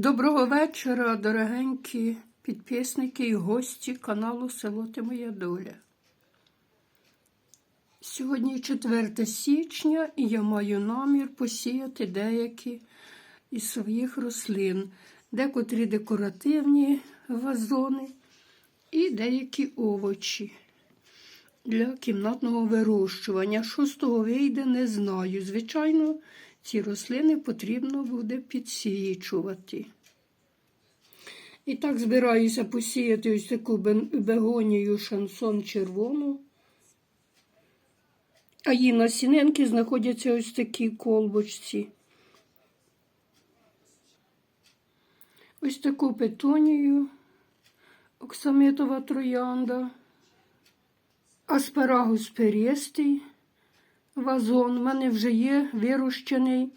Доброго вечора, дорогенькі підписники і гості каналу Село Ти Моя Доля. Сьогодні 4 січня і я маю намір посіяти деякі із своїх рослин, декотрі декоративні вазони і деякі овочі для кімнатного вирощування. Що з того вийде, не знаю. Звичайно, ці рослини потрібно буде підсіючувати. І так збираюся посіяти ось таку бегонію шансон червону. А її насінинки знаходяться ось в такій колбочці. Ось таку петонію, оксамитова троянда, аспарагус перестий, вазон. У мене вже є вирощений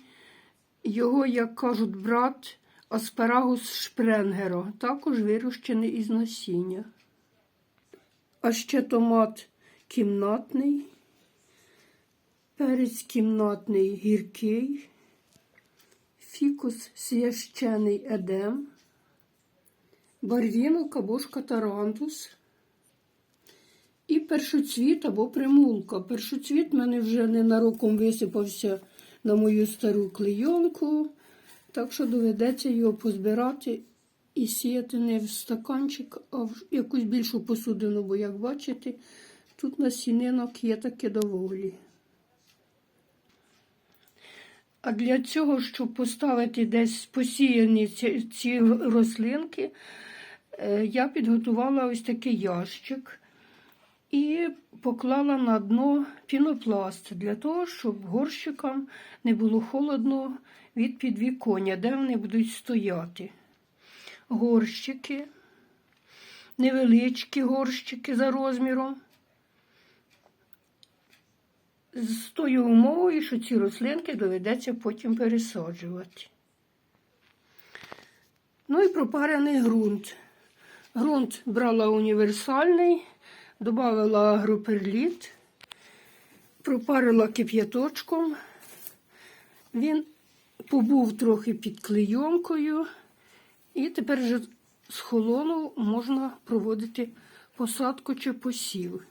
його, як кажуть, брат аспарагус шпренгера, також вирощений із насіння. А ще томат кімнатний, перець кімнатний гіркий, фікус священий едем, барвінок або ж катарантус. І першоцвіт або примулка. Першоцвіт в мене вже ненароком висипався на мою стару клейонку, так що доведеться його позбирати і сіяти не в стаканчик, а в якусь більшу посудину, бо, як бачите, тут насінинок є таки доволі. А для цього, щоб поставити десь посіяні ці, ці рослинки, е, я підготувала ось такий ящик і поклала на дно пінопласт для того, щоб горщикам не було холодно від підвіконня, де вони будуть стояти. Горщики, невеличкі горщики за розміром. З тою умовою, що ці рослинки доведеться потім пересаджувати. Ну і пропарений ґрунт. Ґрунт брала універсальний, додала агроперліт, пропарила кип'яточком. Він побув трохи під клейонкою, і тепер вже з холону можна проводити посадку чи посів.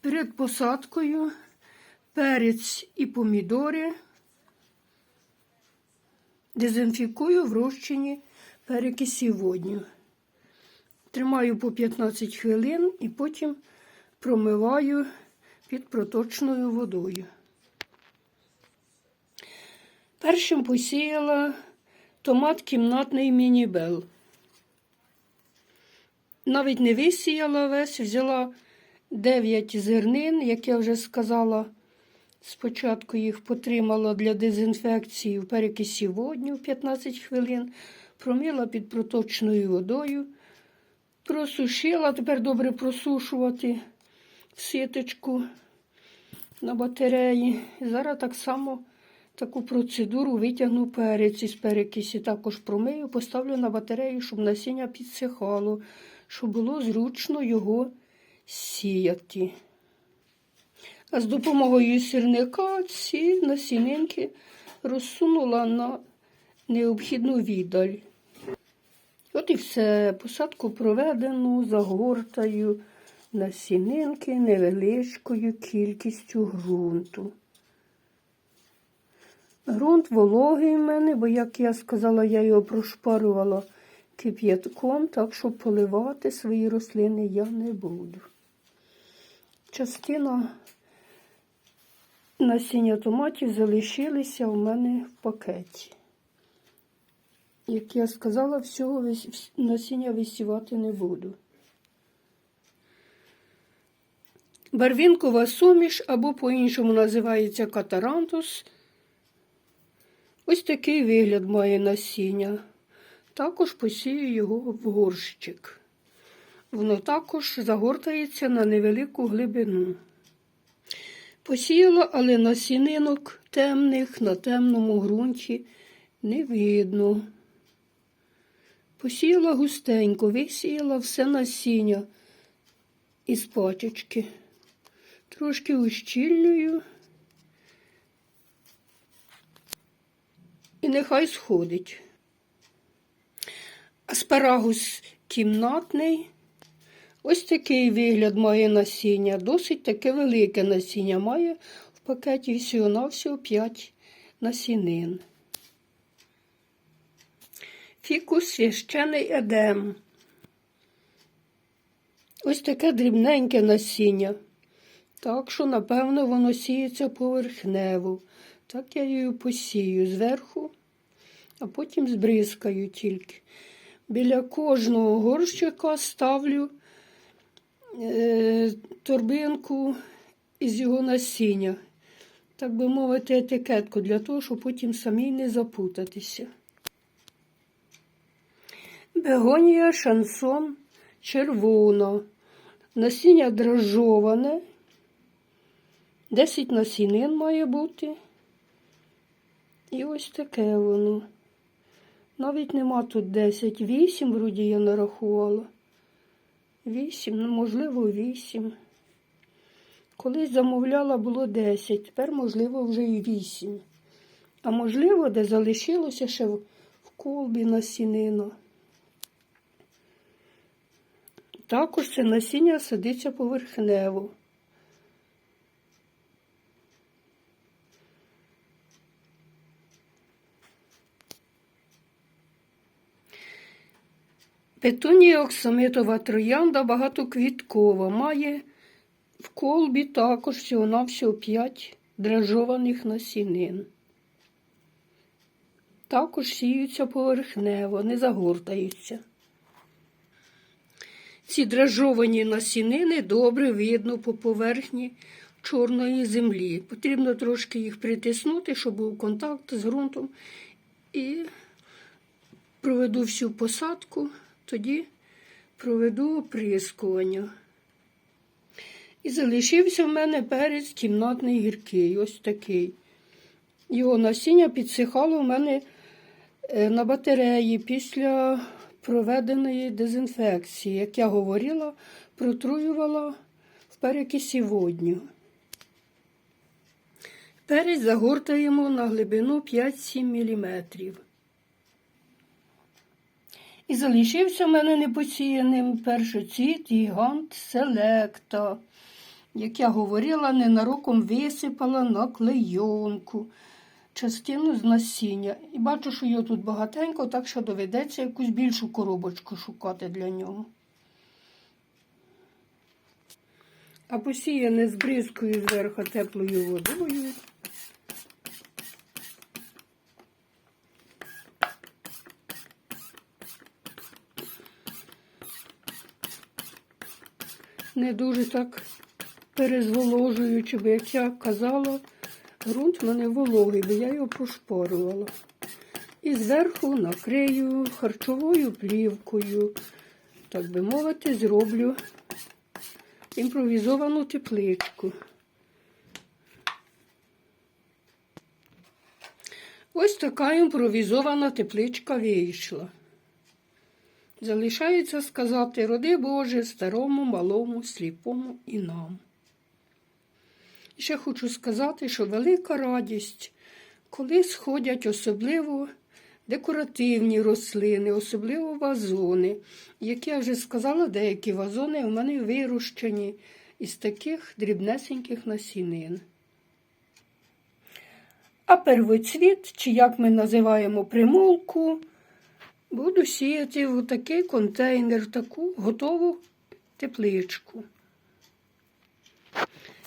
Перед посадкою перець і помідори дезінфікую в розчині перекисі водню. Тримаю по 15 хвилин і потім промиваю під проточною водою. Першим посіяла томат кімнатний мінібел. Навіть не висіяла весь, взяла 9 зернин, як я вже сказала. Спочатку їх потримала для дезінфекції в перекисі водню 15 хвилин, промила під проточною водою, просушила, тепер добре просушувати в ситочку на батареї. Зараз так само таку процедуру витягну перець із перекисі. Також промию, поставлю на батарею, щоб насіння підсихало, щоб було зручно його сіяти. А з допомогою сірника ці насінинки розсунула на необхідну віддаль. От і все. Посадку проведено, загортаю насінинки невеличкою кількістю ґрунту. Грунт вологий в мене, бо, як я сказала, я його прошпарувала кип'ятком, так що поливати свої рослини я не буду. Частина насіння томатів залишилися у мене в пакеті. Як я сказала, всього насіння висівати не буду. Барвінкова суміш або по-іншому називається катарантус. Ось такий вигляд має насіння. Також посію його в горщик. Воно також загортається на невелику глибину. Посіяла, але насінинок темних на темному ґрунті не видно. Посіяла густенько, висіяла все насіння із пачечки. Трошки ущільнюю. І нехай сходить. Аспарагус кімнатний. Ось такий вигляд має насіння. Досить таке велике насіння має в пакеті всього на всього 5 насінин. Фікус священий едем. Ось таке дрібненьке насіння. Так що, напевно, воно сіється поверхнево. Так я її посію зверху, а потім збризкаю тільки. Біля кожного горщика ставлю е, торбинку із його насіння. Так би мовити, етикетку для того, щоб потім самій не запутатися. Бегонія шансон червона. Насіння дрожжоване. 10 насінин має бути. І ось таке воно. Навіть нема тут 10. 8, вроді я нарахувала. 8, ну, можливо, 8. Колись замовляла було 10, тепер, можливо, вже і 8. А можливо, де залишилося ще в в колбі насінина. Також це насіння садиться поверхнево. Петунія оксамитова троянда багатоквіткова. Має в колбі також всього-навсього 5 дражованих насінин. Також сіються поверхнево, не загортаються. Ці дражовані насінини добре видно по поверхні чорної землі. Потрібно трошки їх притиснути, щоб був контакт з ґрунтом. І проведу всю посадку, тоді проведу оприскування. І залишився в мене перець кімнатний гіркий, ось такий. Його насіння підсихало в мене е, на батареї після проведеної дезінфекції, як я говорила, протруювала в перекисі водню. Перець загортаємо на глибину 5-7 мм. І залишився в мене непосіяним першоцвіт гігант селекта. Як я говорила, ненароком висипала на клейонку частину з насіння. І бачу, що його тут багатенько, так що доведеться якусь більшу коробочку шукати для нього. А посіяне збризкою зверху теплою водою. Не дуже так перезволожуючи, бо як я казала, ґрунт в мене вологий, бо я його прошпорювала. І зверху накрию харчовою плівкою, так би мовити, зроблю імпровізовану тепличку. Ось така імпровізована тепличка вийшла. Залишається сказати, роди Боже, старому, малому, сліпому і нам. І ще хочу сказати, що велика радість, коли сходять особливо декоративні рослини, особливо вазони. Як я вже сказала, деякі вазони у мене вирощені із таких дрібнесеньких насінин. А первоцвіт, чи як ми називаємо примулку, буду сіяти в такий контейнер, в таку готову тепличку.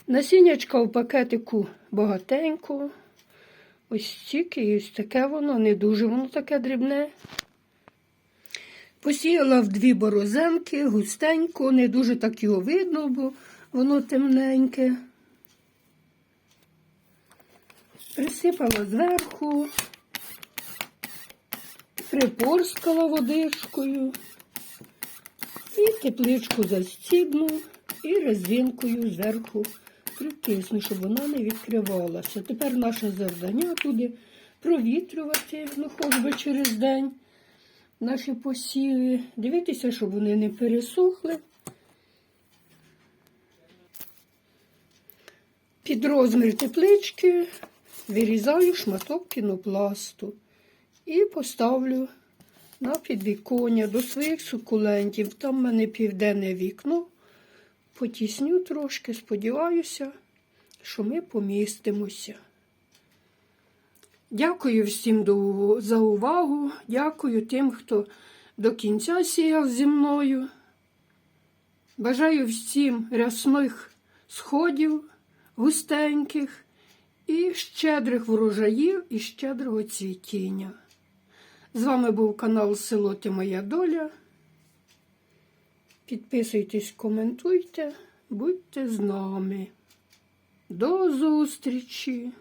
Насіннячка в пакетику багатенько. Ось стільки і ось таке воно, не дуже воно таке дрібне. Посіяла в дві борозенки, густенько, не дуже так його видно, бо воно темненьке. Присипала зверху, припорскала водичкою і тепличку застібну і резинкою зверху притисну, щоб вона не відкривалася. Тепер наше завдання туди провітрювати, ну хоч би через день наші посіви, дивитися, щоб вони не пересохли. Під розмір теплички вирізаю шматок пінопласту і поставлю на підвіконня до своїх сукулентів. Там в мене південне вікно. Потісню трошки, сподіваюся, що ми помістимося. Дякую всім за увагу. Дякую тим, хто до кінця сіяв зі мною. Бажаю всім рясних сходів, густеньких і щедрих врожаїв і щедрого цвітіння. З вами був канал Село Ти Моя Доля. Підписуйтесь, коментуйте, будьте з нами. До зустрічі!